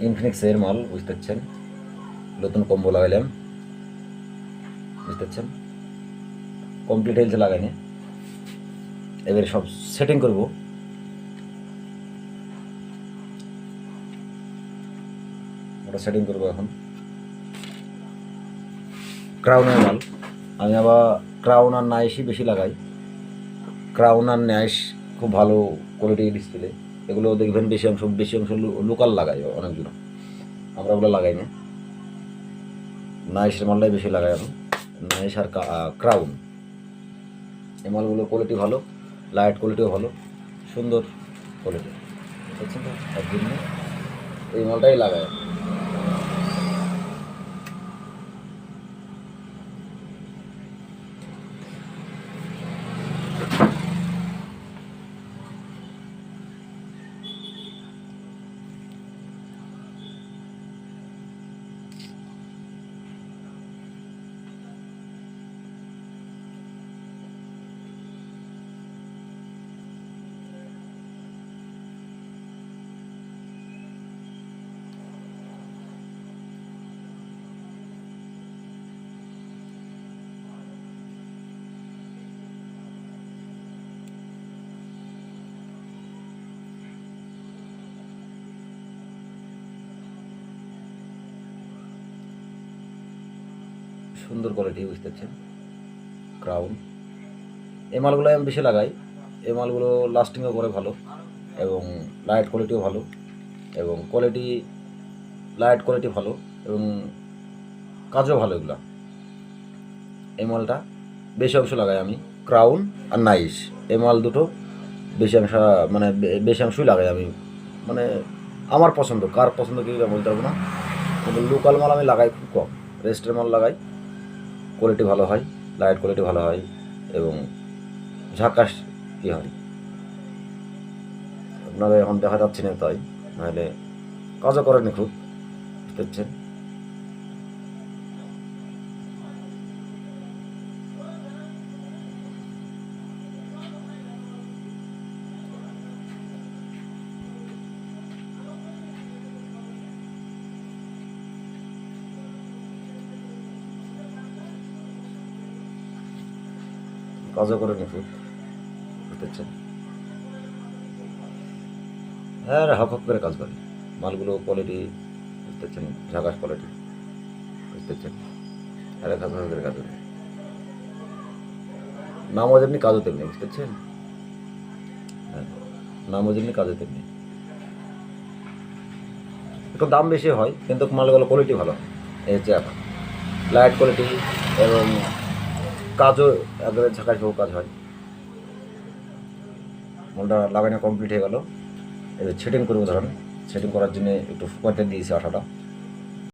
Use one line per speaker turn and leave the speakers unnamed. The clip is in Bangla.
ইনফিনিক্সের মাল, বুঝতে পারছেন? নতুন কম্বো লাগাইলাম। বুঝতে পারছেন? কমপ্লিট হেলথ লাগাইনি এবারে সব সেটিং করব। ওটা সেটিং করব এখন। ক্রাউনের মাল। আমি আবার ক্রাউন আর নাইসই বেশি লাগাই। ক্রাউন আর নাইস খুব ভালো কোয়ালিটি ডিসপ্লে এগুলো দেখবেন বেশি অংশ বেশি অংশ লোকাল লাগাই অনেকগুলো। আমরা ওগুলো লাগাই না। নাইসের মালটাই বেশি লাগাই আমি নাইস আর ক্রাউন এই মালগুলোর কোয়ালিটি ভালো লাইট কোয়ালিটিও ভালো, সুন্দর কোয়ালিটি বুঝছেন তো? এই মালটাই লাগাই সুন্দর কোয়ালিটি বুঝতে পারছেন ক্রাউন এই মালগুলো আমি বেশি লাগাই। এই মালগুলো লাস্টিংও করে ভালো এবং লাইট কোয়ালিটিও ভালো এবং কোয়ালিটি লাইট কোয়ালিটি ভালো এবং কাজও ভালো এগুলো। এই মালটা বেশি অংশ লাগাই আমি। ক্রাউন আর নাইস এই মাল দুটো বেশি অংশ মানে বেশি অংশই লাগাই আমি। মানে আমার পছন্দ, কার পছন্দ কি বলতে পারব না। কিন্তু লোকাল মাল আমি লাগাই খুব কম। রেস্টের মাল লাগাই। কোয়ালিটি ভালো হয় লাইট কোয়ালিটি ভালো হয় এবং ঝাঁকাশ কী হয়? আপনারা এখন দেখা যাচ্ছে না তাই, নাহলে কাজও করেনি খুব বুঝতে পারছেন কাজও করেনি খুব বুঝতে পারছেন হ্যাঁ হাফ হাফ করে কাজ করে। মালগুলো কোয়ালিটি বুঝতে পারছেন ঝাঁকাশ কোয়ালিটি বুঝতে পারছেন আর এক হাফ করে কাজ করে নামও যেমনি কাজও তেমনি বুঝতে পারছেন হ্যাঁ নামও যেমনি কাজও তেমনি। একটু দাম বেশি হয়, কিন্তু মালগুলো কোয়ালিটি ভালো। এই হচ্ছে এখন লাইট কোয়ালিটি এবং কাজও একবারে ঝাঁকাশ কাজ হয়। মলটা লাগানো কমপ্লিট হয়ে গেল। এবার সেটিং করব ধরেন। সেটিং করার জন্য একটু ফুকাতে দিয়েছি আঠাটা।